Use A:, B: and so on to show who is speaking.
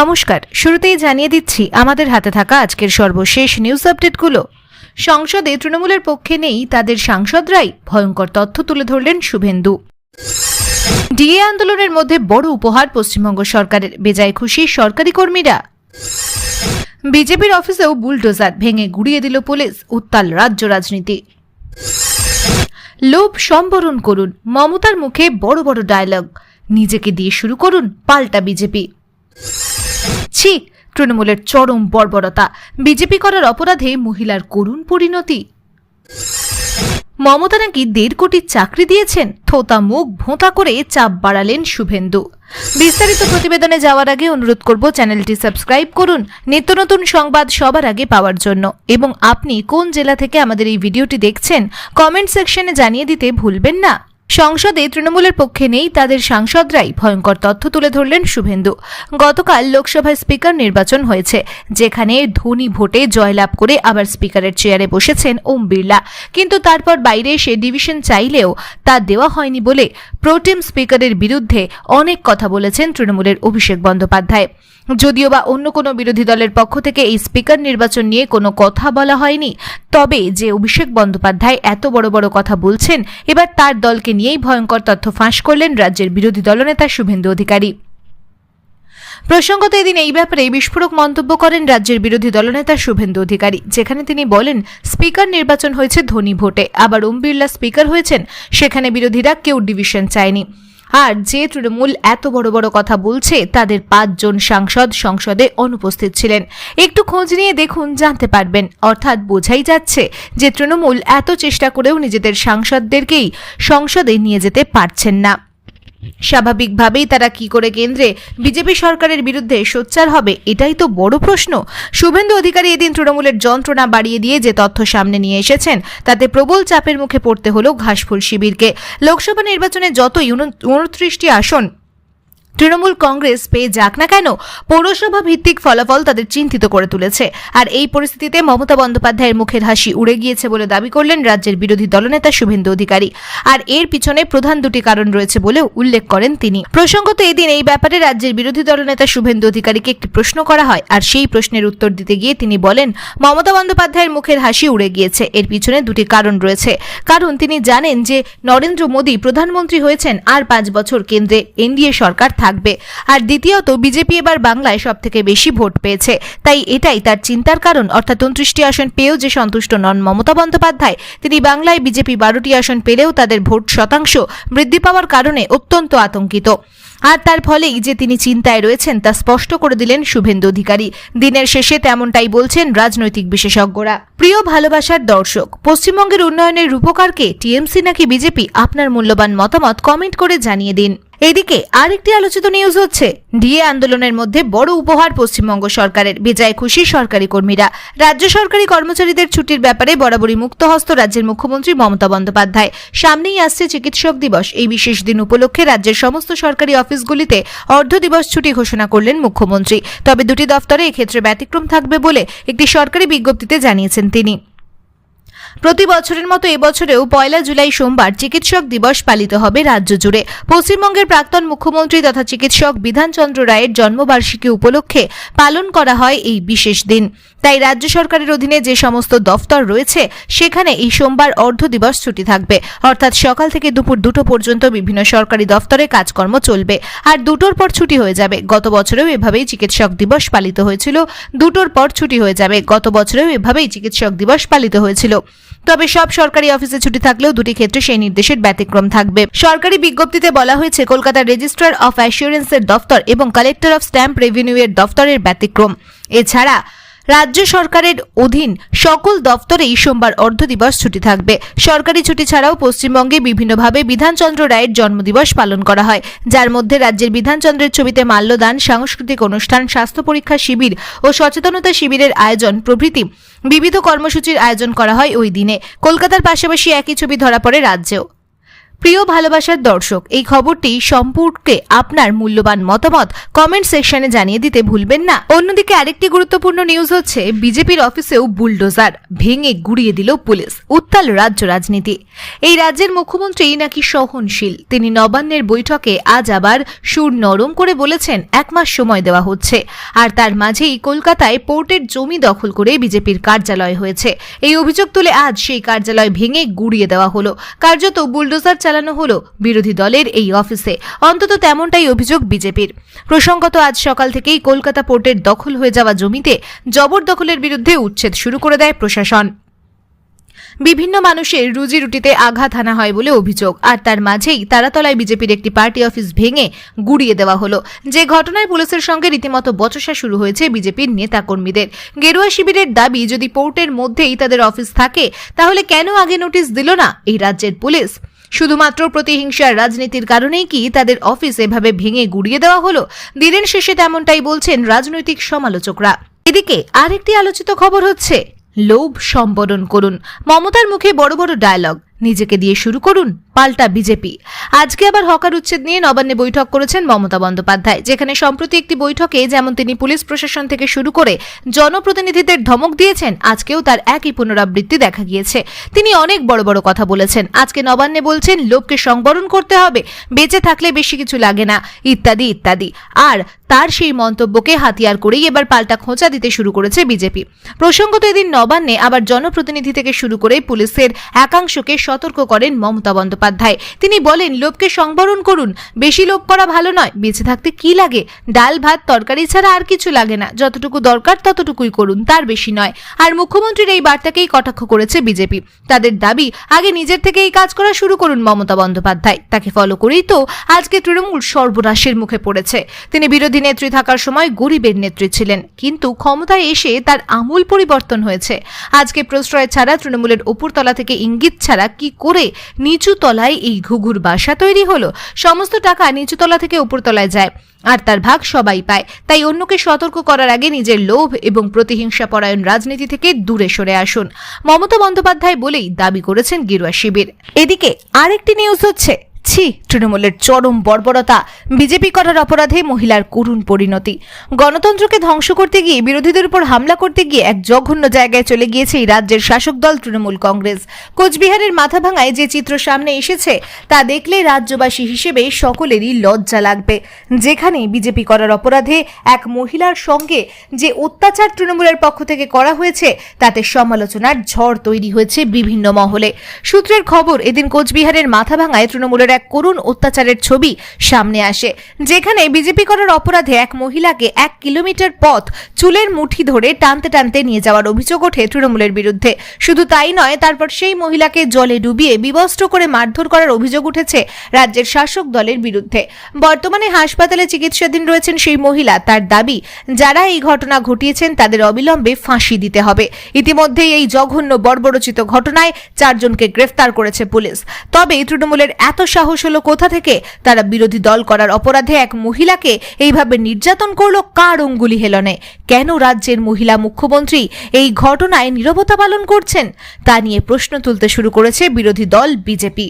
A: নমস্কার, শুরুতেই জানিয়ে দিচ্ছি, আমাদের হাতে থাকা আজকের সর্বশেষ নিউজ আপডেটগুলো সংসদে তৃণমূলের পক্ষে নেই, তাদের সাংসদরাই ভয়ঙ্কর তথ্য তুলে ধরলেন শুভেন্দু। ডিএ আন্দোলনের মধ্যে বড় উপহার পশ্চিমবঙ্গ সরকারের, বেজায় খুশি সরকারি কর্মীরা। বিজেপির অফিসেও বুলডোজার ভেঙে গুড়িয়ে দিল পুলিশ, উত্তাল রাজ্য রাজনীতি। লোভ সম্বরণ করুন, মমতার মুখে বড় বড় ডায়লগ নিজেকে দিয়ে শুরু করুন পাল্টা বিজেপি। ছি তৃণমূলের চরম বর্বরতা। বিজেপি করার অপরাধে মহিলার করুণ পরিণতি। মমতা নাকি দেড় কোটি চাকরি দিয়েছেন? থোতা মুখ ভোঁতা করে চাপ বাড়ালেন শুভেন্দু। বিস্তারিত প্রতিবেদনে যাওয়ার আগে অনুরোধ করব চ্যানেলটি সাবস্ক্রাইব করুন। নিত্য নতুন সংবাদ সবার আগে পাওয়ার জন্য। এবং আপনি কোন জেলা থেকে আমাদের এই ভিডিওটি দেখছেন, কমেন্ট সেকশনে জানিয়ে দিতে ভুলবেন না। সংসদে তৃণমূলের পক্ষে নেই, তাদের সাংসদরাই ভয়ঙ্কর তথ্য তুলে ধরলেন শুভেন্দু। গতকাল লোকসভায় স্পিকার নির্বাচন হয়েছে, যেখানে ধনী ভোটে জয়লাভ করে আবার স্পিকারের চেয়ারে বসেছেন ওম বিড়লা। কিন্তু তারপর বাইরে এসে ডিভিশন চাইলেও তা দেওয়া হয়নি বলে প্রোটেম স্পিকারের বিরুদ্ধে অনেক কথা বলেছেন তৃণমূলের অভিষেক বন্দ্যোপাধ্যায়। যদিও বা অন্য কোনো বিরোধী দলের পক্ষ থেকে এই স্পিকার নির্বাচন নিয়ে কোনো কথা বলা হয়নি, তবে যে অভিষেক বন্দ্যোপাধ্যায় এত বড় বড় কথা বলছেন, এবার তার দলকে নিয়েই ভয়ঙ্কর তথ্য ফাঁস করলেন রাজ্যের বিরোধী দলনেতা শুভেন্দু অধিকারী। প্রসঙ্গত এদিন এই ব্যাপারে বিস্ফোরক মন্তব্য করেন রাজ্যের বিরোধী দলনেতা শুভেন্দু অধিকারী, যেখানে তিনি বলেন, স্পিকার নির্বাচন হয়েছে ধনী ভোটে, আবার ওম বিড়লা স্পিকার হয়েছেন, সেখানে বিরোধীরা কেউ ডিভিশন চায়নি। আর যে তৃণমূল এত বড় বড় কথা বলছে, তাদের পাঁচজন সাংসদ সংসদে অনুপস্থিত ছিলেন। একটু খোঁজ নিয়ে দেখুন, জানতে পারবেন। অর্থাৎ বোঝাই যাচ্ছে যে তৃণমূল এত চেষ্টা করেও নিজেদের সাংসদদেরকেই সংসদে নিয়ে যেতে পারছেন না। স্বাভাবিকভাবেই তারা কি করে কেন্দ্রে বিজেপি সরকারের বিরুদ্ধে সোচ্চার হবে, এটাই তো বড় প্রশ্ন। শুভেন্দু অধিকারী এদিন তৃণমূলের যন্ত্রণা বাড়িয়ে দিয়ে যে তথ্য সামনে নিয়ে এসেছেন, তাতে প্রবল চাপের মুখে পড়তে হলো ঘাসফুল শিবিরকে। লোকসভা নির্বাচনে যতই উনত্রিশটি আসন তৃণমূল কংগ্রেস পেয়ে যাক না কেন, পৌরসভা ভিত্তিক ফলাফল তাদের চিন্তিত করে তুলেছে। আর এই পরিস্থিতিতে মমতা বন্দ্যোপাধ্যায়ের মুখের হাসি উড়ে গিয়েছে বলে দাবি করলেন রাজ্যের বিরোধী দলনেতা শুভেন্দু অধিকারী। আর এর পিছনে প্রধান দুটি কারণ রয়েছে বলেও উল্লেখ করেন তিনি। প্রসঙ্গত এদিন এই ব্যাপারে রাজ্যের বিরোধী দলনেতা শুভেন্দু অধিকারীকে একটি প্রশ্ন করা হয়, আর সেই প্রশ্নের উত্তর দিতে গিয়ে তিনি বলেন, মমতা বন্দ্যোপাধ্যায়ের মুখের হাসি উড়ে গিয়েছে, এর পিছনে দুটি কারণ রয়েছে। কারণ তিনি জানেন যে নরেন্দ্র মোদী প্রধানমন্ত্রী হয়েছেন আর পাঁচ বছর কেন্দ্রে এনডিএ সরকার থাকবে। আর দ্বিতীয়ত, বিজেপি এবার বাংলায় সব থেকে বেশি ভোট পেয়েছে। তাই এটাই তার চিন্তার কারণ। অর্থাৎ উনত্রিশটি আসন পেয়েও যে সন্তুষ্ট নন মমতা বন্দ্যোপাধ্যায়, তিনি বাংলায় বিজেপি বারোটি আসন পেলেও তাদের ভোট শতাংশ বৃদ্ধি পাওয়ার কারণে অত্যন্ত আতঙ্কিত। আর তার ফলেই যে তিনি চিন্তায় রয়েছেন তা স্পষ্ট করে দিলেন শুভেন্দু অধিকারী। দিনের শেষে তেমনটাই বলছেন রাজনৈতিক বিশেষজ্ঞরা। প্রিয় ভালোবাসার দর্শক, পশ্চিমবঙ্গের উন্নয়নের রূপকারকে টিএমসি নাকি বিজেপি? আপনার মূল্যবান মতামত কমেন্ট করে জানিয়ে দিন। এদিকে আরেকটি আলোচিত নিউজ হচ্ছে, ডিএ আন্দোলনের মধ্যে বড় উপহার পশ্চিমবঙ্গ সরকারের, বেজায় খুশি সরকারি কর্মীরা। রাজ্য সরকারি কর্মচারীদের ছুটির ব্যাপারে বরাবরই মুক্তহস্ত রাজ্যের মুখ্যমন্ত্রী মমতা বন্দ্যোপাধ্যায়। সামনেই আসছে চিকিৎসক দিবস, এই বিশেষ দিন উপলক্ষে রাজ্যের সমস্ত সরকারি অফিসগুলিতে অর্ধ দিবস ছুটি ঘোষণা করলেন মুখ্যমন্ত্রী। তবে দুটি দফতরে এক্ষেত্রে ব্যতিক্রম থাকবে বলে একটি সরকারি বিজ্ঞপ্তিতে জানিয়েছেন তিনি। প্রতি বছরের মতো এবছরেও পয়লা জুলাই সোমবার চিকিৎসক দিবস পালিত হবে রাজ্য জুড়ে। পশ্চিমবঙ্গের প্রাক্তন মুখ্যমন্ত্রী তথা চিকিৎসক বিধানচন্দ্র রায়ের জন্মবার্ষিকী উপলক্ষে পালন করা হয় এই বিশেষ দিন। তাই রাজ্য সরকারের অধীনে যে সমস্ত দফতর রয়েছে, সেখানে এই সোমবার অর্ধ দিবস ছুটি থাকবে। অর্থাৎ সকাল থেকে দুপুর দুটো পর্যন্ত বিভিন্ন সরকারি দফতরে কাজকর্ম চলবে। আর দুটোর পর ছুটি হয়ে যাবে। গত বছরেও এভাবেই চিকিৎসক দিবস পালিত হয়েছিল। দুটোর পর ছুটি হয়ে যাবে। গত বছরেও এভাবেই চিকিৎসক দিবস পালিত হয়েছিল। তবে সব সরকারি অফিসে ছুটি থাকলেও দুটি ক্ষেত্রে সেই নির্দেশের ব্যতিক্রম থাকবে। সরকারি বিজ্ঞপ্তিতে বলা হয়েছে, কলকাতার রেজিস্ট্রার অফ অ্যাসিওরেন্সের দফতর এবং কালেক্টর অফ স্ট্যাম্প রেভিনিউ এর দফতরের ব্যতিক্রম। এছাড়া রাজ্য সরকারের অধীন সকল দফতরেই সোমবার অর্ধ দিবস ছুটি থাকবে। সরকারি ছুটি ছাড়াও পশ্চিমবঙ্গে বিভিন্নভাবে বিধানচন্দ্র রায়ের জন্মদিবস পালন করা হয়। যার মধ্যে রাজ্যের বিধানচন্দ্রের ছবিতে মাল্যদান, সাংস্কৃতিক অনুষ্ঠান, স্বাস্থ্য পরীক্ষা শিবির ও সচেতনতা শিবিরের আয়োজন প্রভৃতি বিবিধ কর্মসূচির আয়োজন করা হয় ওই দিনে। কলকাতার পাশাপাশি একই ছবি ধরা পড়ে রাজ্যেও। প্রিয় ভালোবাসার দর্শক, এই খবরটি সম্পর্কে আপনার মূল্যবান মতামত কমেন্ট সেকশনে জানিয়ে দিতে ভুলবেন না। অন্যদিকে আরেকটি গুরুত্বপূর্ণ নিউজ হচ্ছে, বিজেপির অফিসেও বুলডোজার ভেঙে গুড়িয়ে দিল পুলিশ, উত্তাল রাজ্য রাজনীতি। এই রাজ্যের মুখ্যমন্ত্রী নাকি সহনশীল, তিনি নবান্নের বৈঠকে আজ আবার সুর নরম করে বলেছেন, এক মাস সময় দেওয়া হচ্ছে। আর তার মাঝেই কলকাতায় পোর্টের জমি দখল করে বিজেপির কার্যালয় হয়েছে। এই অভিযোগ তুলে আজ সেই কার্যালয় ভেঙে গুড়িয়ে দেওয়া হলো। কার্যত বুলডোজার চালানো হলো বিরোধী দলের এই অফিসে। অন্তত তেমনটাই অভিযোগ বিজেপির। প্রসঙ্গত আজ সকাল থেকেই কলকাতা পোর্টের দখল হয়ে যাওয়া জমিতে জবরদখলের বিরুদ্ধে উচ্ছেদ শুরু করে দেয় প্রশাসন। বিভিন্ন মানুষের রুজি রুটিতে আঘাত হানা হয় বলে অভিযোগ। আর তার মাঝেই তারাতলায় বিজেপির একটি পার্টি অফিস ভেঙে গুড়িয়ে দেওয়া হলো। যে ঘটনায় পুলিশের সঙ্গে রীতিমতো বচসা শুরু হয়েছে বিজেপির নেতাকর্মীদের। গেরুয়া শিবিরের দাবি, যদি পোর্টের মধ্যেই তাদের অফিস থাকে, তাহলে কেন আগে নোটিশ দিল না এই রাজ্যের পুলিশ? শুধুমাত্র প্রতিহিংসার রাজনীতির কারণেই কি তাদের অফিস এভাবে ভেঙে গুড়িয়ে দেওয়া হলো? দিনের শেষে তেমনটাই বলছেন রাজনৈতিক সমালোচকরা। এদিকে আরেকটি আলোচিত খবর হচ্ছে, লোভ সম্বরণ করুন। মমতার মুখে বড় বড় ডায়লগ নিজেকে দিয়ে শুরু করুন পাল্টা বিজেপি। আজকে আবার হকার উচ্ছেদ নিয়ে নবান্নে বৈঠক করেছেন মমতা বন্দ্যোপাধ্যায়, যেখানে সম্প্রতি একটি বৈঠকে যেমন তিনি পুলিশ প্রশাসন থেকে শুরু করে জনপ্রতিনিধিদের ধমক দিয়েছেন, আজকেও তার একই পুনরাবৃত্তি দেখা গিয়েছে। তিনি অনেক বড় বড় কথা বলেছেন, আজকে নবান্নে বলছেন, লোককে সংবরণ করতে হবে, বেঁচে থাকলে বেশি কিছু লাগে না, ইত্যাদি ইত্যাদি। আর তার সেই মন্তব্যকে হাতিয়ার করেই এবার পাল্টা খোঁচা দিতে শুরু করেছে বিজেপি। প্রসঙ্গত এদিন নবান্নে আবার জনপ্রতিনিধি থেকে শুরু করে পুলিশের একাংশকে সতর্ক করেন মমতা বন্দ্যোপাধ্যায়। তিনি বলেন লোভকে সংবরণ করুন। বেশি লোভ করা ভালো নয়। বেঁচে থাকতে কি লাগে? ডাল, ভাত, তরকারি ছাড়া আর কিছু লাগে না। যতটুকু দরকার ততটুকুই করুন। তার বেশি নয়। আর মুখ্যমন্ত্রীর এই বার্তাকেই কটাক্ষ করেছে বিজেপি। তাদের দাবি, আগে নিজের থেকে এই কাজ করা শুরু করুন মমতা বন্দ্যোপাধ্যায়। তাকে ফলো করেই তো আজকে তৃণমূল সর্বনাশের মুখে পড়েছে। তিনি বিরোধী নেত্রী থাকার সময় গরিবের নেত্রী ছিলেন। কিন্তু ক্ষমতায় এসে তার আমূল পরিবর্তন হয়েছে। আজকে প্রশ্রয় ছাড়া তৃণমূলের উপরতলা থেকে ইঙ্গিত ছাড়া কি করে নিচু তলায় এই ঘুঘুর বাসা তৈরি হলো? সমস্ত টাকা নিচুতলা থেকে উপরতলায় যায়। আর তার ভাগ সবাই পায়। তাই অন্যকে সতর্ক করার আগে নিজের লোভ এবং প্রতিহিংসা পরায়ণ রাজনীতি থেকে দূরে সরে আসুন। মমতা বন্দ্যোপাধ্যায় বলেই দাবি করেছেন গিরুয়া শিবির। এদিকে আরেকটি নিউজ হচ্ছে। ছি তৃণমূলের চরম বর্বরতা, বিজেপি করার অপরাধে মহিলার করুণ পরিণতি। গণতন্ত্রকে ধ্বংস করতে গিয়ে, বিরোধীদের উপর হামলা করতে গিয়ে এক জঘন্য জায়গায় চলে গিয়েছে এই রাজ্যের শাসক দল তৃণমূল কংগ্রেস। কোচবিহারের মাথাভাঙায় যে চিত্র সামনে এসেছে, তা দেখলে রাজ্যবাসী হিসেবে সকলেরই লজ্জা লাগবে। যেখানে বিজেপি করার অপরাধে এক মহিলার সঙ্গে যে অত্যাচার তৃণমূলের পক্ষ থেকে করা হয়েছে, তাতে সমালোচনার ঝড় তৈরি হয়েছে বিভিন্ন মহলে। সূত্রের খবর, এদিন কোচবিহারের মাথাভাঙায় তৃণমূলের এক করুণ অত্যাচারের ছবি সামনে আসে। যেখানে বিজেপি করার অপরাধে এক মহিলাকে এক কিলোমিটার পথ চুলের মুঠি ধরে টানতে টানতে নিয়ে যাওয়ার অভিযোগ ওঠে তৃণমূলের বিরুদ্ধে। শুধু তাই নয়, তারপর সেই মহিলাকে জলে ডুবিয়ে বিবস্ত্র করে মারধর করার অভিযোগ উঠেছে রাজ্যের শাসক দলের বিরুদ্ধে। বর্তমানে হাসপাতালে চিকিৎসাধীন রয়েছেন সেই মহিলা। তার দাবি, যারা এই ঘটনা ঘটিয়েছেন তাদের অবিলম্বে ফাঁসি দিতে হবে। ইতিমধ্যেই এই জঘন্য বর্বরচিত ঘটনায় চারজনকে গ্রেফতার করেছে পুলিশ। তবে তৃণমূলের এত সাহস হলো কোথা থেকে? তারা বিরোধী দল করার অপরাধে এক মহিলাকে এইভাবে নির্যাতন করল কার অঙ্গুলি হেলনে? কেন রাজ্যের মহিলা মুখ্যমন্ত্রী এই ঘটনায় নিরবতা পালন করছেন? তা নিয়ে প্রশ্ন তুলতে শুরু করেছে বিরোধী দল বিজেপি।